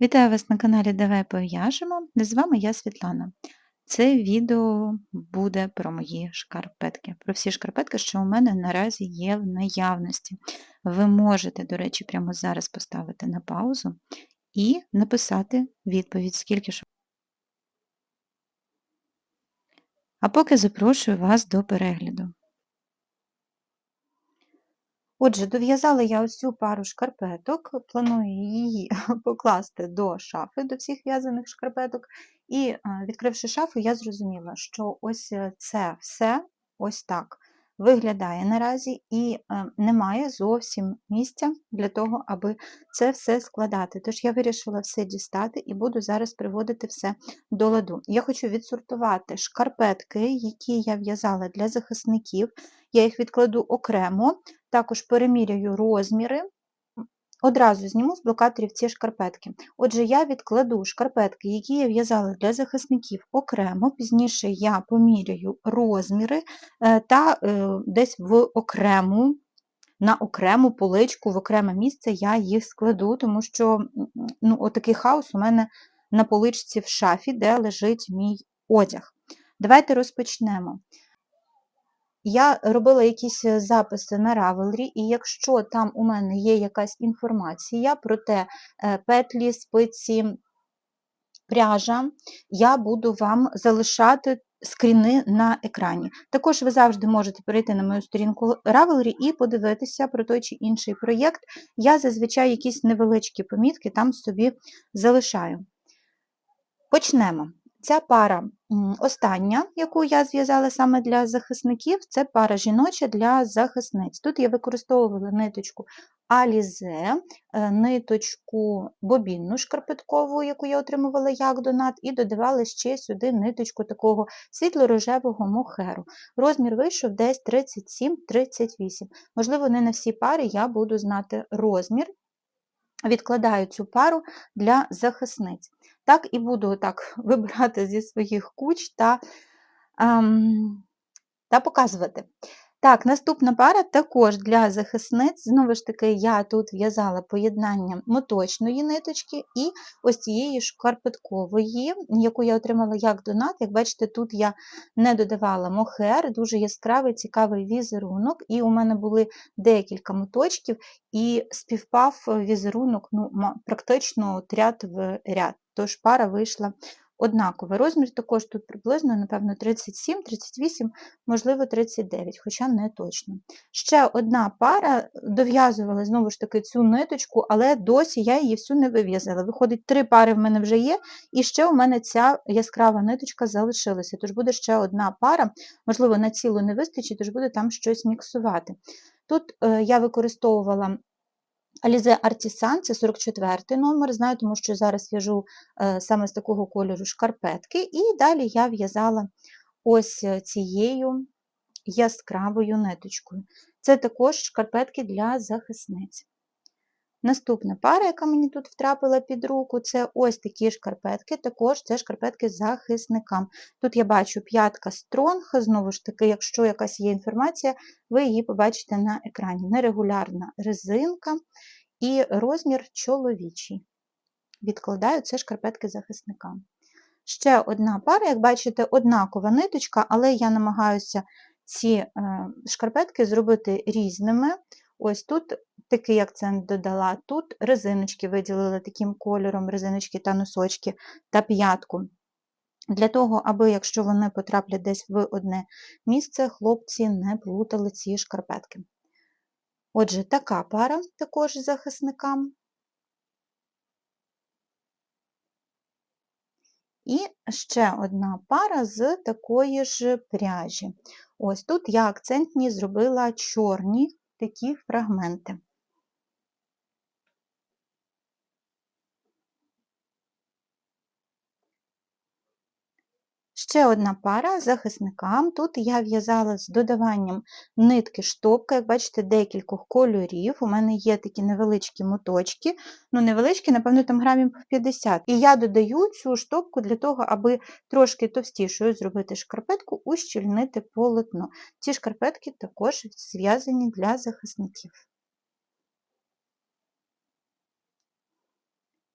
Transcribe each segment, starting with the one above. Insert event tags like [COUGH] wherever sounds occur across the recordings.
Вітаю вас на каналі Давай пов'яжемо. З вами я Світлана. Це відео буде про мої шкарпетки, про всі шкарпетки, що у мене наразі є в наявності. Ви можете, до речі, прямо зараз поставити на паузу і написати відповідь, скільки ж. А поки запрошую вас до перегляду. Отже, дов'язала я ось пару шкарпеток, планую її [LAUGHS] покласти до шафи, до всіх в'язаних шкарпеток. І, е, відкривши шафу, я зрозуміла, що ось е, це все ось так виглядає наразі, і е, немає зовсім місця для того, аби це все складати. Тож я вирішила все дістати і буду зараз приводити все до ладу. Я хочу відсортувати шкарпетки, які я в'язала для захисників. Я їх відкладу окремо, також переміряю розміри. Одразу зніму з блокаторів ці шкарпетки. Отже, я відкладу шкарпетки, які я в'язала для захисників окремо, пізніше я поміряю розміри е, та е, десь в окрему, на окрему поличку, в окреме місце я їх складу, тому що ну, отакий хаос у мене на поличці в шафі, де лежить мій одяг. Давайте розпочнемо. Я робила якісь е, записи на Ravelry, і якщо там у мене є якась інформація про те, е, петлі, спиці, пряжа, я буду вам залишати скріни на екрані. Також ви завжди можете перейти на мою сторінку Ravelry і подивитися про той чи інший проєкт. Я зазвичай якісь невеличкі помітки там собі залишаю. Почнемо. Ця пара остання, яку я зв'язала саме для захисників, це пара жіноча для захисниць. Тут я використовувала ниточку Alize, е, ниточку бобінну шкарпеткову, яку я отримувала як донат, і додавала ще сюди ниточку такого світло-рожевого мохеру. Розмір вийшов десь 37-38. Можливо, не на всі пари я буду знати розмір. Відкладаю цю пару для захисниць. Так і буду так [LAUGHS] вибирати зі своїх куч та, ем, та показувати. Так, наступна пара також для захисниць. Знову ж таки, я тут в'язала поєднання моточної ниточки і ось цієї шкарпеткової, яку я отримала як донат. Як бачите, тут я не додавала мохер, дуже яскравий, цікавий візерунок, і у мене були декілька моточків, і співпав візерунок ну, практично ряд в ряд. Тож пара вийшла однаковий. Розмір також тут приблизно, напевно, 37, 38, можливо, 39, хоча не точно. Ще одна пара дов'язувала знову ж таки цю ниточку, але досі я її всю не вив'язала. Виходить, три пари в мене вже є, і ще у мене ця яскрава ниточка залишилася. Тож буде ще одна пара, можливо, на цілу не вистачить, тож буде там щось міксувати. Тут е, я використовувала Alize Артісан, це 44 номер, знаю, тому що зараз в'яжу е, саме з такого кольору шкарпетки, і далі я в'язала ось е, цією яскравою ниточкою. Це також шкарпетки для захисниць. Наступна пара, яка мені тут втрапила під руку, це ось такі шкарпетки, також це шкарпетки захисникам. Тут я бачу п'ятка стронг, знову ж таки, якщо якась є інформація, ви її побачите на екрані. Нерегулярна резинка і розмір чоловічий. Відкладаю це шкарпетки захисникам. Ще одна пара, як бачите, однакова ниточка, але я намагаюся ці е, шкарпетки зробити різними. Ось тут такий акцент додала, тут резиночки виділила таким кольором, резиночки та носочки та п'ятку. Для того, аби, якщо вони потраплять десь в одне місце, хлопці не плутали ці шкарпетки. Отже, така пара також захисникам. І ще одна пара з такої ж пряжі. Ось тут я акцентні зробила чорні такі фрагменти. Ще одна пара захисникам. Тут я в'язала з додаванням нитки штопки, як бачите, декількох кольорів. У мене є такі невеличкі моточки, ну невеличкі, напевно, там грамів 50. І я додаю цю штопку для того, аби трошки товстішою зробити шкарпетку, ущільнити полотно. Ці шкарпетки також зв'язані для захисників.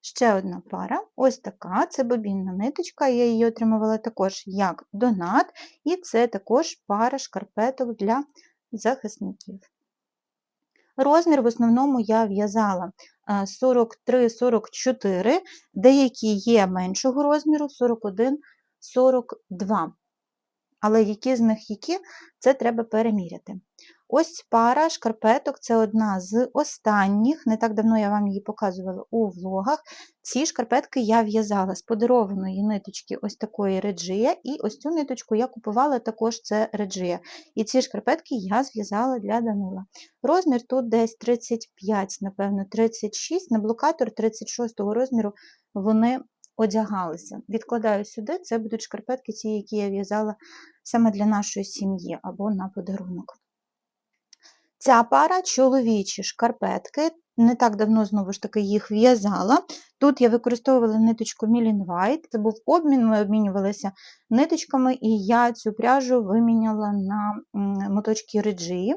Ще одна пара, ось така, це бобінна ниточка, я її отримувала також як донат, і це також пара шкарпеток для захисників. Розмір в основному я в'язала 43-44, деякі є меншого розміру 41-42. Але які з них які, це треба переміряти. Ось пара шкарпеток це одна з останніх, не так давно я вам її показувала у влогах. Ці шкарпетки я в'язала з подарованої ниточки ось такої реджія, і ось цю ниточку я купувала також це реджія. І ці шкарпетки я зв'язала для Данила. Розмір тут десь 35, напевно, 36, на блокатор 36 розміру вони одягалися. Відкладаю сюди, це будуть шкарпетки, ті, які я в'язала саме для нашої сім'ї або на подарунок. Ця пара чоловічі шкарпетки. Не так давно, знову ж таки, їх в'язала. Тут я використовувала ниточку Millen White, це був обмін, ми обмінювалися ниточками, і я цю пряжу виміняла на моточки реджії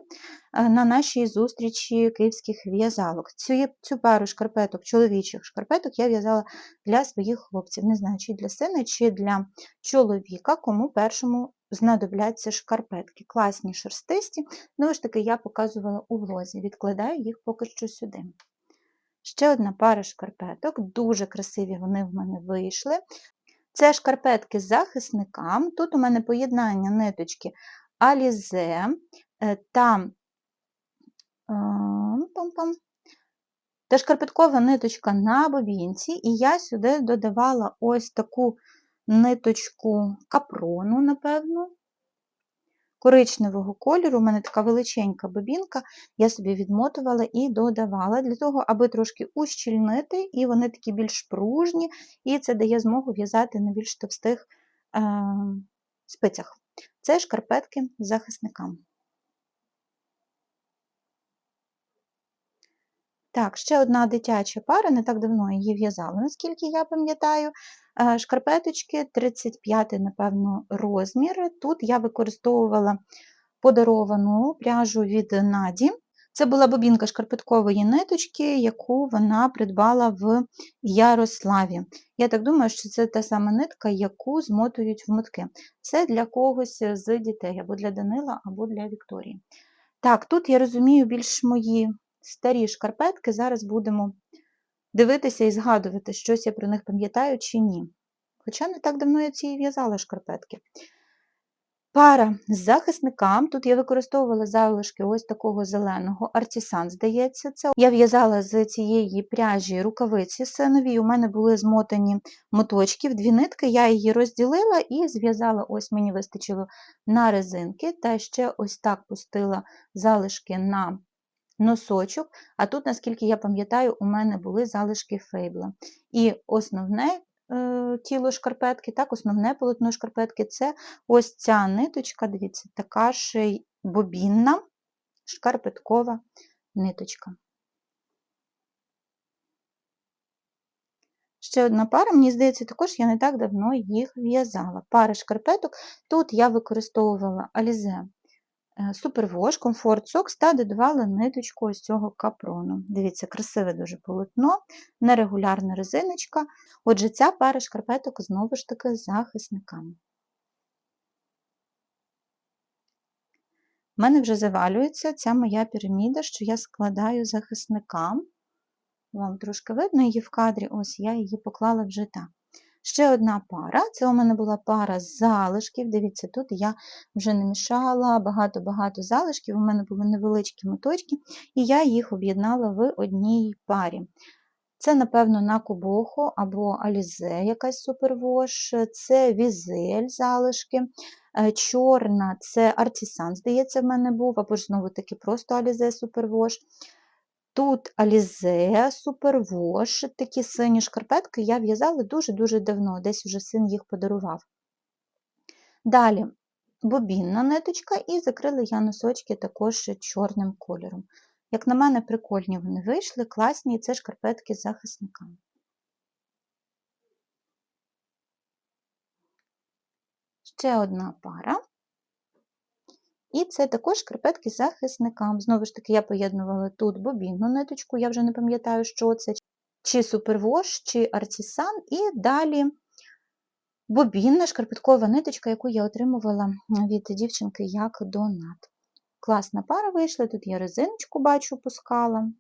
на нашій зустрічі київських в'язалок. Цю, цю пару шкарпеток, чоловічих шкарпеток, я в'язала для своїх хлопців. Не знаю, чи для сина, чи для чоловіка, кому першому знадобляться шкарпетки. Класні шерстисті, знову ж таки, я показувала у влозі, відкладаю їх поки що сюди. Ще одна пара шкарпеток, дуже красиві вони в мене вийшли. Це шкарпетки з захисникам. Тут у мене поєднання ниточки Alize е, та та шкарпеткова ниточка на бобінці, і я сюди додавала ось таку ниточку капрону, напевно, коричневого кольору. У мене така величенька бобінка, я собі відмотувала і додавала для того, аби трошки ущільнити, і вони такі більш пружні, і це дає змогу в'язати на більш товстих е, спицях. Це шкарпетки з захисниками. Так, ще одна дитяча пара, не так давно її в'язала, наскільки я пам'ятаю. Е, шкарпеточки 35, напевно, розмір. Тут я використовувала подаровану пряжу від Наді. Це була бобінка шкарпеткової ниточки, яку вона придбала в Ярославі. Я так думаю, що це та сама нитка, яку змотують в мотки. Це для когось з дітей, або для Данила, або для Вікторії. Так, тут я розумію більш мої старі шкарпетки, зараз будемо дивитися і згадувати, щось я про них пам'ятаю чи ні. Хоча не так давно я ці в'язала шкарпетки. Пара з захисникам. Тут я використовувала залишки ось такого зеленого артісан, здається, це. Я в'язала з цієї пряжі рукавиці синові, у мене були змотані моточки в дві нитки, я її розділила і зв'язала, ось мені вистачило на резинки, та ще ось так пустила залишки на носочок, а тут, наскільки я пам'ятаю, у мене були залишки фейбла. І основне е, тіло шкарпетки, так, основне полотно шкарпетки це ось ця ниточка, дивіться, така ж бобінна шкарпеткова ниточка. Ще одна пара, мені здається, також я не так давно їх в'язала. Пара шкарпеток. Тут я використовувала Alize Супервош, комфорт Сокс та додавала ниточку ось цього капрону. Дивіться, красиве дуже полотно, нерегулярна резиночка. Отже, ця пара шкарпеток знову ж таки з захисниками. У мене вже завалюється ця моя піраміда, що я складаю захисникам. Вам трошки видно її в кадрі, ось я її поклала вже так. Ще одна пара, це у мене була пара залишків. Дивіться, тут я вже не мішала багато-багато залишків, у мене були невеличкі моточки, і я їх об'єднала в одній парі. Це, напевно, на кубоху або алізе якась супервош, це візель залишки. Е, чорна це артісан, здається, в мене був, або ж знову-таки просто алізе супервош. Тут Alize, Супервош, такі сині шкарпетки я в'язала дуже-дуже давно, десь вже син їх подарував. Далі бобінна ниточка, і закрила я носочки також чорним кольором. Як на мене, прикольні вони вийшли, класні, і це шкарпетки з захисниками. Ще одна пара. І це також шкарпетки захисникам. Знову ж таки, я поєднувала тут бобінну ниточку, я вже не пам'ятаю, що це. чи супервош, чи артісан, і далі бобінна шкарпеткова ниточка, яку я отримувала від дівчинки як донат. Класна пара вийшла, тут я резиночку бачу, пускала.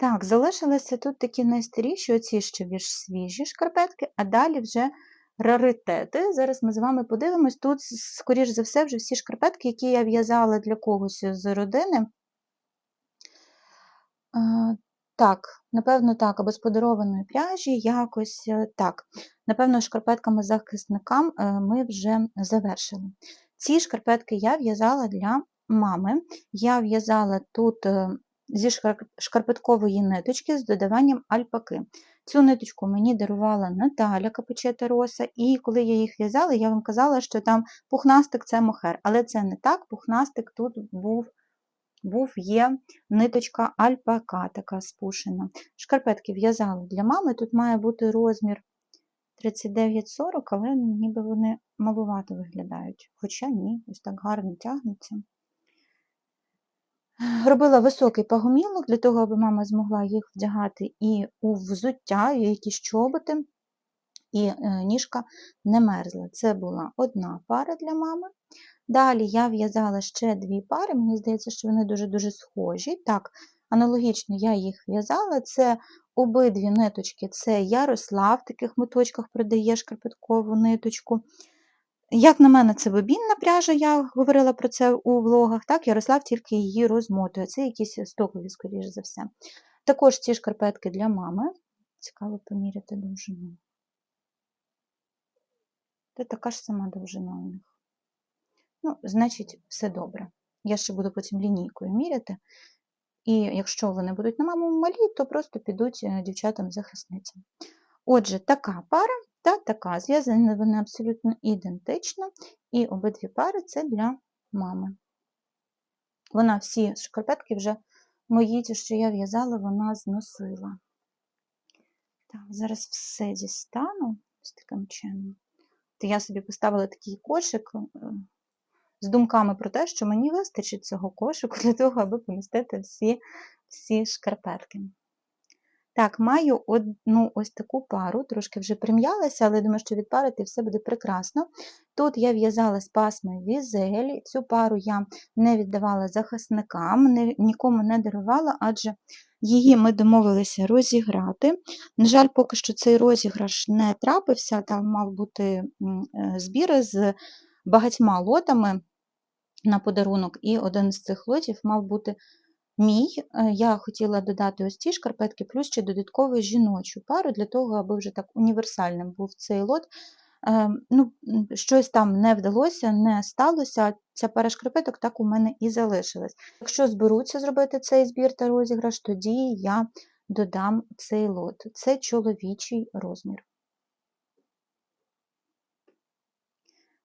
Так, залишилися тут такі найстаріші, оці ще більш свіжі шкарпетки, а далі вже раритети. Зараз ми з вами подивимось. Тут, скоріш за все, вже всі шкарпетки, які я в'язала для когось з родини. Так, напевно, так, або з подарованої пряжі, якось е, так. Напевно, шкарпетками захисникам е, ми вже завершили. Ці шкарпетки я в'язала для мами. Я в'язала тут е, зі шкарпеткової ниточки з додаванням альпаки. Цю ниточку мені дарувала Наталя Капечета Роса, і коли я їх в'язала, я вам казала, що там пухнастик це мохер, але це не так, пухнастик тут був був є ниточка альпака, така спушена. Шкарпетки в'язала для мами, тут має бути розмір 39-40, але ніби вони малувато виглядають. Хоча ні, ось так гарно тягнуться. Робила високий пагомілок для того, аби мама змогла їх вдягати і у взуття, і якісь чоботи, і е, ніжка не мерзла. Це була одна пара для мами. Далі я в'язала ще дві пари, мені здається, що вони дуже-дуже схожі. Так, аналогічно я їх в'язала. Це обидві ниточки, це Ярослав, в таких моточках продає шкарпеткову ниточку. Як на мене, це бобінна пряжа, я говорила про це у влогах, так, Ярослав тільки її розмотує. Це якісь стокові, скоріш за все. Також ці шкарпетки для мами. Цікаво поміряти довжину. Це така ж сама довжина у них. Ну, значить, все добре. Я ще буду потім лінійкою міряти. І якщо вони будуть на маму малі, то просто підуть е, дівчатам-захисницям. Отже, така пара та така. Зв'язані вони абсолютно ідентично, і обидві пари це для мами. Вона всі шкарпетки вже мої, ті, що я в'язала, вона зносила. Так, Зараз все дістану з таким чином. То я собі поставила такий кошик е, з думками про те, що мені вистачить цього кошику для того, аби помістити всі, всі шкарпетки. Так, маю одну ось таку пару, трошки вже прим'ялася, але думаю, що відпарити все буде прекрасно. Тут я в'язала з пасми візель, цю пару я не віддавала захисникам, не, нікому не дарувала, адже її ми домовилися розіграти. На жаль, поки що цей розіграш не трапився, там мав бути е, збір з багатьма лотами на подарунок, і один з цих лотів мав бути мій. Е, я хотіла додати ось ці шкарпетки, плюс ще додаткову жіночу пару, для того, аби вже так універсальним був цей лот. Е, ну, Щось там не вдалося, не сталося. Ця пара шкарпеток так у мене і залишилась. Якщо зберуться зробити цей збір та розіграш, тоді я додам цей лот. Це чоловічий розмір.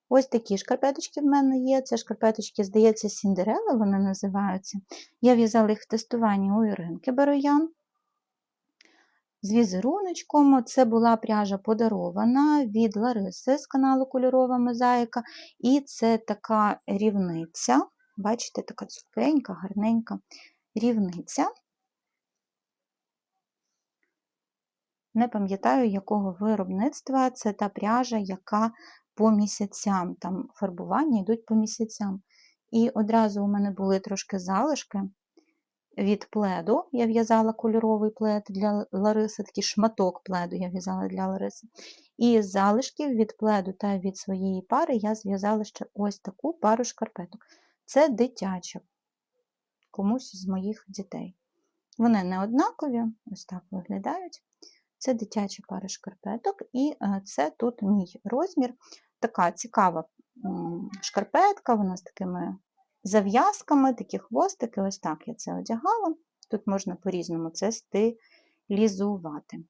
Ось такі шкарпеточки в мене є. Це шкарпеточки, здається, Сіндерела, вони називаються. Я в'язала їх в тестуванні у Іринки Бароян. З візеруночком це була пряжа подарована від Лариси з каналу Кольорова Мозаїка. І це така рівниця. Бачите, така цупенька, гарненька рівниця. Не пам'ятаю, якого виробництва це та пряжа, яка по місяцям, там фарбування йдуть по місяцям. І одразу у мене були трошки залишки від пледу. Я в'язала кольоровий плед для Лариси, такий шматок пледу я в'язала для Лариси. І з залишків від пледу та від своєї пари я зв'язала ще ось таку пару шкарпеток. Це дитяча, комусь з моїх дітей. Вони не однакові, ось так виглядають. Це дитяча пара шкарпеток, і е, це тут мій розмір така цікава шкарпетка, вона з такими зав'язками, такі хвостики, ось так я це одягала. Тут можна по-різному це стилізувати.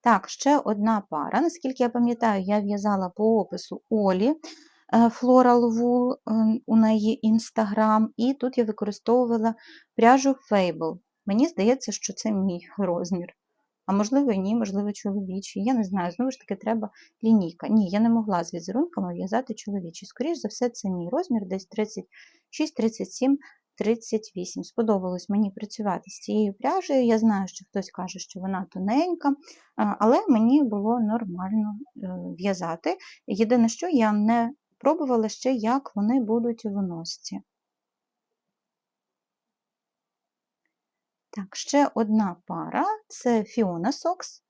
Так, ще одна пара. Наскільки я пам'ятаю, я в'язала по опису Олі е, Floral Wool е, у неї інстаграм, і тут я використовувала пряжу Fable. Мені здається, що це мій [LAUGHS] розмір. А можливо, ні, можливо, чоловічі. Я не знаю, знову ж таки, треба лінійка. Ні, я не могла з візерунками в'язати чоловічі. Скоріше за все, це мій розмір, десь 36, 37, 38. Сподобалось мені працювати з цією пряжею. Я знаю, що хтось каже, що вона тоненька, але мені було нормально е, в'язати. Єдине, що я не пробувала ще, як вони будуть в носці. Так, ще одна пара це Fiona Socks,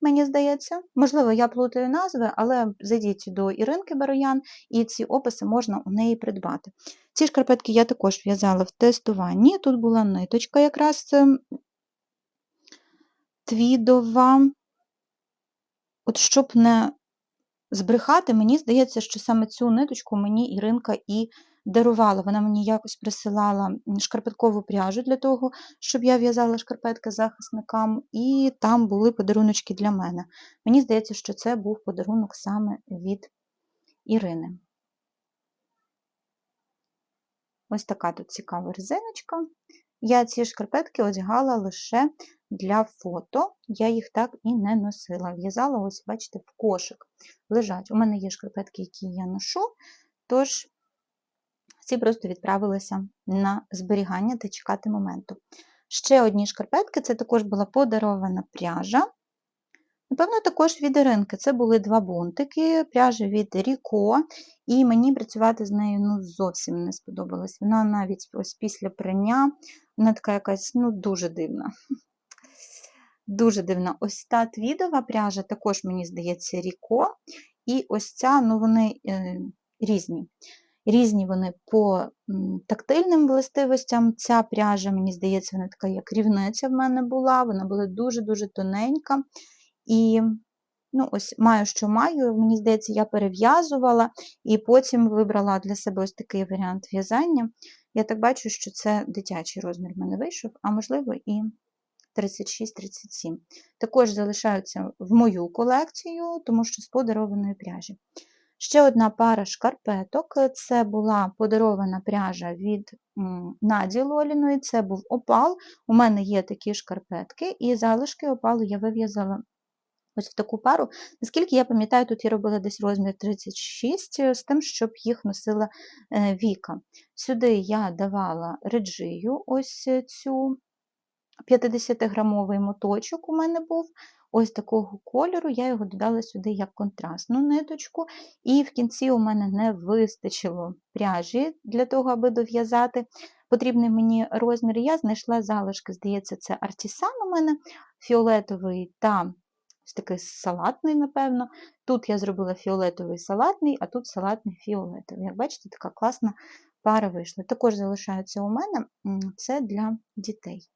мені здається. Можливо, я плутаю назви, але зайдіть до Іринки Бароян, і ці описи можна у неї придбати. Ці шкарпетки я також в'язала в тестуванні. Тут була ниточка якраз твідова. От щоб не збрехати, мені здається, що саме цю ниточку мені Іринка і дарувала. Вона мені якось присилала шкарпеткову пряжу для того, щоб я в'язала шкарпетки захисникам, і там були подаруночки для мене. Мені здається, що це був подарунок саме від Ірини. Ось така тут цікава резиночка. Я ці шкарпетки одягала лише для фото, я їх так і не носила. В'язала, ось, бачите, в кошик лежать. У мене є шкарпетки, які я ношу, тож ці просто відправилися на зберігання та чекати моменту. Ще одні шкарпетки це також була подарована пряжа. Напевно, також від Іринки. Це були два бунтики, пряжа від Ріко, і мені працювати з нею ну, зовсім не сподобалось. Вона навіть ось після прання, вона така якась ну, дуже дивна. Дуже дивна. Ось та твідова пряжа, також, мені здається, Ріко. І ось ця, ну, вони е, різні. Різні вони по тактильним властивостям. Ця пряжа, мені здається, вона така, як рівниця в мене була, вона була дуже-дуже тоненька. І ну, ось маю, що маю, мені здається, я перев'язувала і потім вибрала для себе ось такий варіант в'язання. Я так бачу, що це дитячий розмір в мене вийшов, а можливо, і 36-37. Також залишаються в мою колекцію, тому що з подарованої пряжі. Ще одна пара шкарпеток це була подарована пряжа від Наді Лоліної, це був опал. У мене є такі шкарпетки, і залишки опалу я вив'язала ось в таку пару. Наскільки я пам'ятаю, тут я робила десь розмір 36 з тим, щоб їх носила е, Віка. Сюди я давала реджию, ось цю 50-грамовий моточок у мене був. Ось такого кольору, я його додала сюди як контрастну ниточку, і в кінці у мене не вистачило пряжі для того, аби дов'язати потрібний мені розмір. Я знайшла залишки, здається, це артісан у мене фіолетовий та ось такий салатний, напевно. Тут я зробила фіолетовий салатний, а тут салатний фіолетовий. Як бачите, така класна пара вийшла. Також залишаються у мене це для дітей.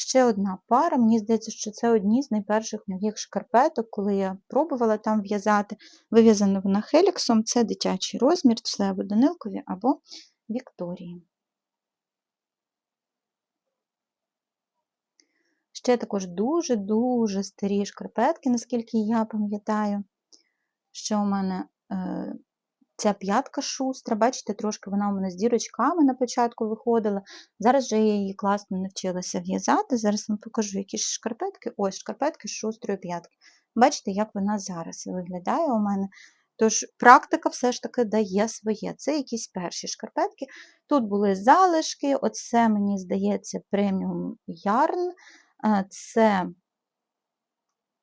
Ще одна пара, мені здається, що це одні з найперших моїх шкарпеток, коли я пробувала там в'язати. Вив'язана вона хеліксом, це дитячий розмір, це або Данилкові, або Вікторії. Ще також дуже-дуже старі шкарпетки, наскільки я пам'ятаю, що у мене е, Ця п'ятка шустра, бачите, трошки вона у мене з дірочками на початку виходила. Зараз вже я її класно навчилася в'язати. Зараз вам покажу якісь шкарпетки. Ось шкарпетки з шустрої п'ятки. Бачите, як вона зараз виглядає у мене. Тож, практика все ж таки дає своє. Це якісь перші шкарпетки. Тут були залишки, оце, мені здається, преміум ярн. Це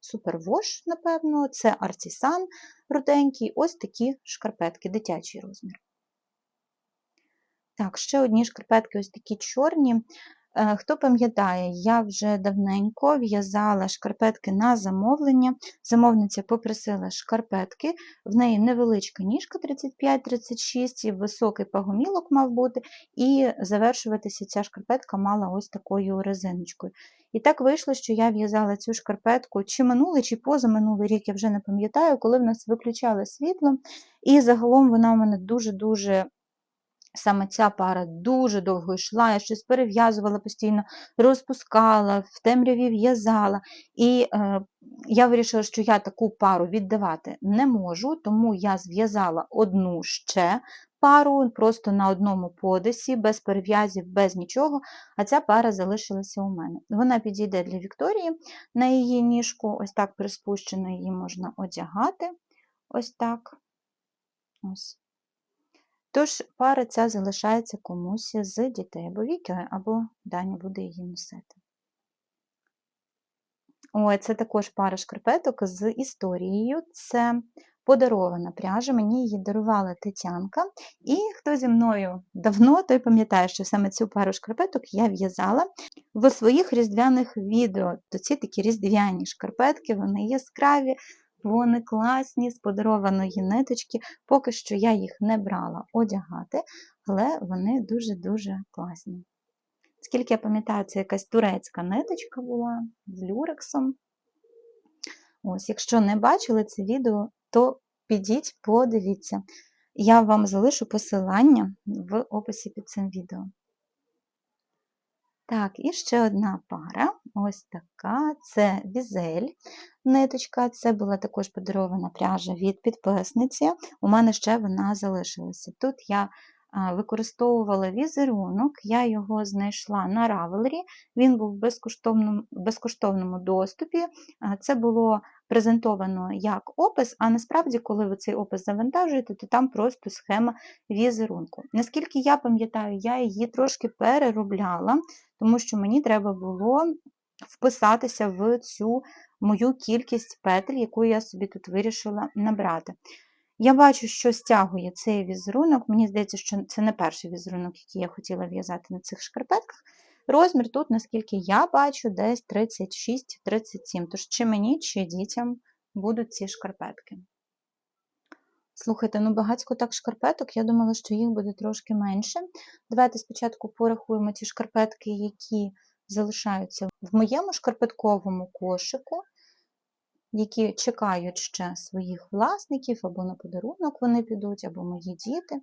Супервош, напевно, це Артісан руденький, ось такі шкарпетки, дитячий розмір. Так, ще одні шкарпетки, ось такі чорні. Е, хто пам'ятає, я вже давненько в'язала шкарпетки на замовлення. Замовниця попросила шкарпетки, в неї невеличка ніжка 35-36, високий пагомілок мав бути, і завершуватися ця шкарпетка мала ось такою резиночкою. І так вийшло, що я в'язала цю шкарпетку чи минулий, чи позаминулий рік, я вже не пам'ятаю, коли в нас виключали світло. І загалом вона у мене дуже-дуже Саме ця пара дуже довго йшла, я щось перев'язувала постійно, розпускала, в темряві в'язала. І е, я вирішила, що я таку пару віддавати не можу, тому я зв'язала одну ще пару просто на одному подисі, без перев'язів, без нічого, а ця пара залишилася у мене. Вона підійде для Вікторії на її ніжку, ось так приспущено її можна одягати. Ось так. Ось. Тож пара ця залишається комусь з дітей, або Віки, або Даня буде її носити. Ой, це також пара шкарпеток з історією. Це подарована пряжа, мені її дарувала Тетянка. І хто зі мною давно, той пам'ятає, що саме цю пару шкарпеток я в'язала в своїх різдвяних відео. То ці такі різдвяні шкарпетки, вони яскраві, вони класні, з подарованої ниточки. Поки що я їх не брала одягати, але вони дуже-дуже класні. Скільки я пам'ятаю, це якась турецька ниточка була з люрексом. Ось, Якщо не бачили це відео, то підіть, подивіться. Я вам залишу посилання в описі під цим відео. Так, і ще одна пара, ось така, це візель ниточка, це була також подарована пряжа від підписниці. У мене ще вона залишилася. Тут я використовувала візерунок, я його знайшла на Ravelry, він був в безкоштовному, безкоштовному доступі. Це було презентовано як опис, а насправді, коли ви цей опис завантажуєте, то там просто схема візерунку. Наскільки я пам'ятаю, я її трошки переробляла, тому що мені треба було вписатися в цю мою кількість петель, яку я собі тут вирішила набрати. Я бачу, що стягує цей візерунок. Мені здається, що це не перший візерунок, який я хотіла в'язати на цих шкарпетках. Розмір тут, наскільки я бачу, десь 36-37. Тож, чи мені, чи дітям будуть ці шкарпетки. Слухайте, ну багатько так шкарпеток, я думала, що їх буде трошки менше. Давайте спочатку порахуємо ті шкарпетки, які залишаються в моєму шкарпетковому кошику які чекають ще своїх власників, або на подарунок вони підуть, або мої діти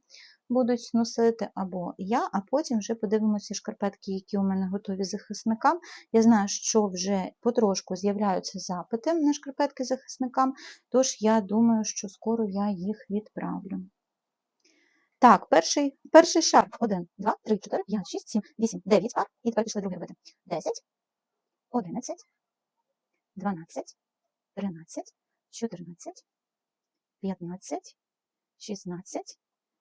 будуть носити, або я, а потім вже подивимося шкарпетки, які у мене готові захисникам. Я знаю, що вже потрошку з'являються запити на шкарпетки захисникам, тож я думаю, що скоро я їх відправлю. Так, перший перший шарф. 1, 2, 3, 4, 5, 6, 7, 8, 9 пар. І тепер пішли другий робити. 10, 11, 12, 13, 14, 15, 16,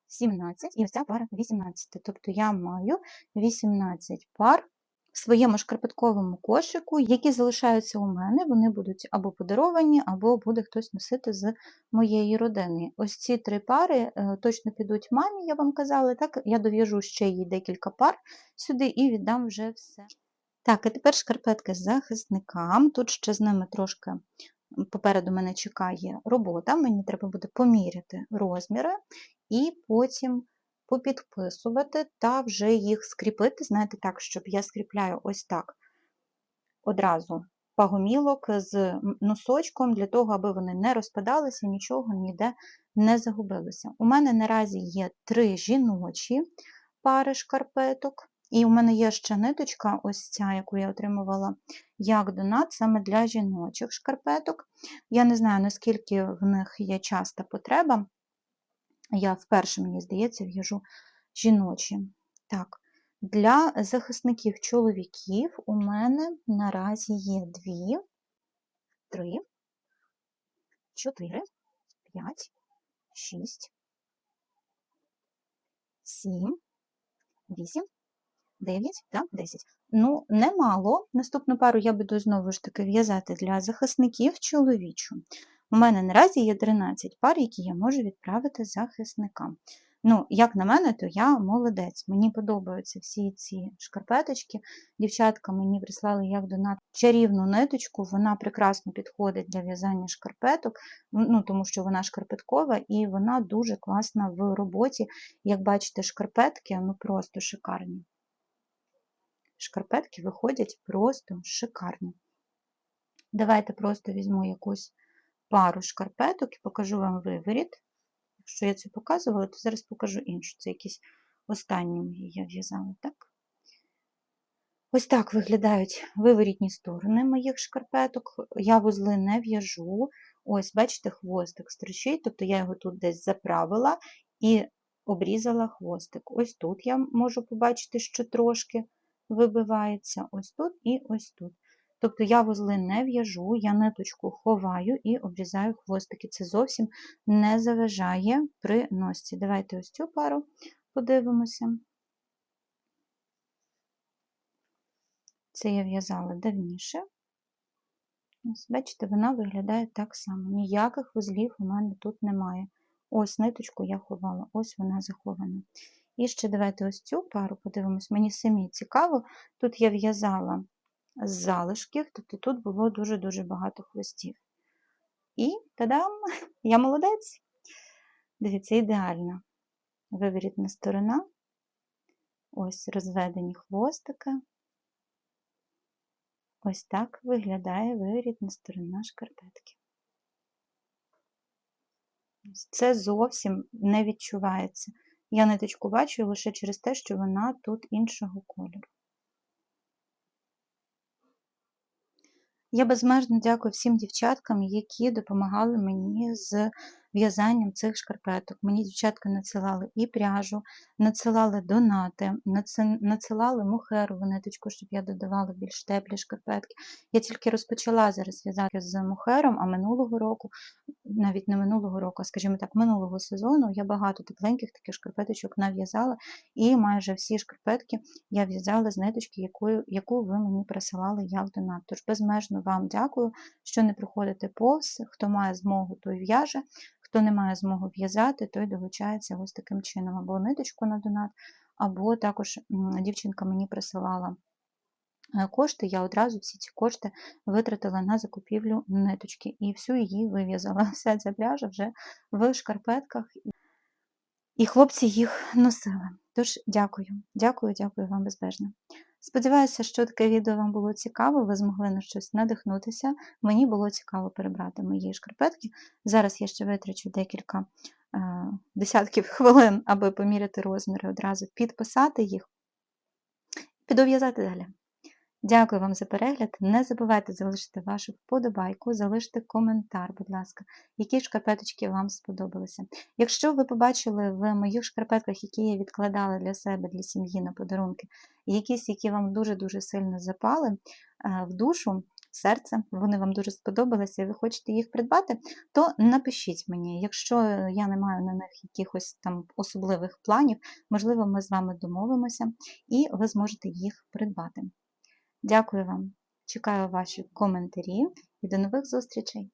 17 і ось ця пара 18. Тобто я маю 18 пар в своєму шкарпетковому кошику, які залишаються у мене, вони будуть або подаровані, або буде хтось носити з моєї родини. Ось ці три пари е, точно підуть мамі, я вам казала, так я дов'яжу ще їй декілька пар сюди і віддам вже все. Так, і тепер шкарпетки з захисникам. Тут ще з ними трошки попереду мене чекає робота, мені треба буде поміряти розміри і потім попідписувати та вже їх скріпити, знаєте, так, щоб я скріпляю ось так одразу пагомілок з носочком, для того, аби вони не розпадалися, нічого ніде не загубилося. У мене наразі є три жіночі пари шкарпеток. І у мене є ще ниточка, ось ця, яку я отримувала як донат саме для жіночих шкарпеток. Я не знаю, наскільки в них є часта потреба. Я вперше, мені здається, в'яжу жіночі. Так, Для захисників чоловіків у мене наразі є дві, три, чотири, п'ять, шість, сім, вісім. 9 та 10. Ну, немало. Наступну пару я буду знову ж таки в'язати для захисників чоловічу. У мене наразі є 13 пар, які я можу відправити захисникам. Ну, як на мене, то я молодець. Мені подобаються всі ці шкарпеточки. Дівчатка мені прислали як донат чарівну ниточку, вона прекрасно підходить для в'язання шкарпеток, ну, тому що вона шкарпеткова і вона дуже класна в роботі. Як бачите, шкарпетки ну просто шикарні шкарпетки виходять просто шикарно. Давайте просто візьму якусь пару шкарпеток і покажу вам виворіт. Якщо я це показувала, то зараз покажу іншу. Це якісь останнім я в'язала, так? Ось так виглядають виворітні сторони моїх шкарпеток. Я вузли не в'яжу. Ось, бачите, хвостик строчить, тобто я його тут десь заправила і обрізала хвостик. Ось тут я можу побачити, що трошки вибивається, ось тут і ось тут. Тобто я вузли не в'яжу, я ниточку ховаю і обрізаю хвостики. Це зовсім не заважає при носці. Давайте ось цю пару подивимося. Це я в'язала давніше. Ось, Бачите, вона виглядає так само. Ніяких вузлів у мене тут немає. Ось ниточку я ховала, ось вона захована. І ще давайте ось цю пару подивимось. Мені самі цікаво. Тут я в'язала з залишків, тобто тут було дуже-дуже багато хвостів. І тадам! [LAUGHS] Я молодець! Дивіться, ідеальна виворітна сторона. Ось розведені хвостики. Ось так виглядає виворітна сторона шкарпетки. Це зовсім не відчувається. Я ниточку бачу лише через те, що вона тут іншого кольору. Я безмежно дякую всім дівчаткам, які допомагали мені з в'язанням цих шкарпеток. Мені дівчатка надсилали і пряжу, надсилали донати, надсилали мухерову ниточку, щоб я додавала більш теплі шкарпетки. Я тільки розпочала зараз в'язати з мухером, а минулого року, навіть не минулого року, а скажімо так, минулого сезону я багато тепленьких таких шкарпеточок нав'язала, і майже всі шкарпетки я в'язала з ниточки, яку, яку ви мені присилали як донат. Тож безмежно вам дякую, що не приходите повз, хто має змогу, той в'яже. Хто не має змоги в'язати, той долучається ось таким чином, або ниточку на донат, або також дівчинка мені присилала е, кошти, я одразу всі ці кошти витратила на закупівлю ниточки і всю її вив'язала. [LAUGHS] Вся ця пряжа вже в шкарпетках, і хлопці їх носили. Тож, дякую, дякую, дякую вам безбежно. Сподіваюся, що таке відео вам було цікаво, ви змогли на щось надихнутися. Мені було цікаво перебрати мої шкарпетки. Зараз я ще витрачу декілька е, десятків хвилин, аби поміряти розміри, одразу підписати їх і підов'язати далі. Дякую вам за перегляд. Не забувайте залишити вашу вподобайку, залишити коментар, будь ласка, які шкарпеточки вам сподобалися. Якщо ви побачили в моїх шкарпетках, які я відкладала для себе, для сім'ї на подарунки, якісь, які вам дуже-дуже сильно запали е, в душу, в серце, вони вам дуже сподобалися, і ви хочете їх придбати, то напишіть мені. Якщо я не маю на них якихось там особливих планів, можливо, ми з вами домовимося і ви зможете їх придбати. Дякую вам, чекаю ваші коментарі і до нових зустрічей!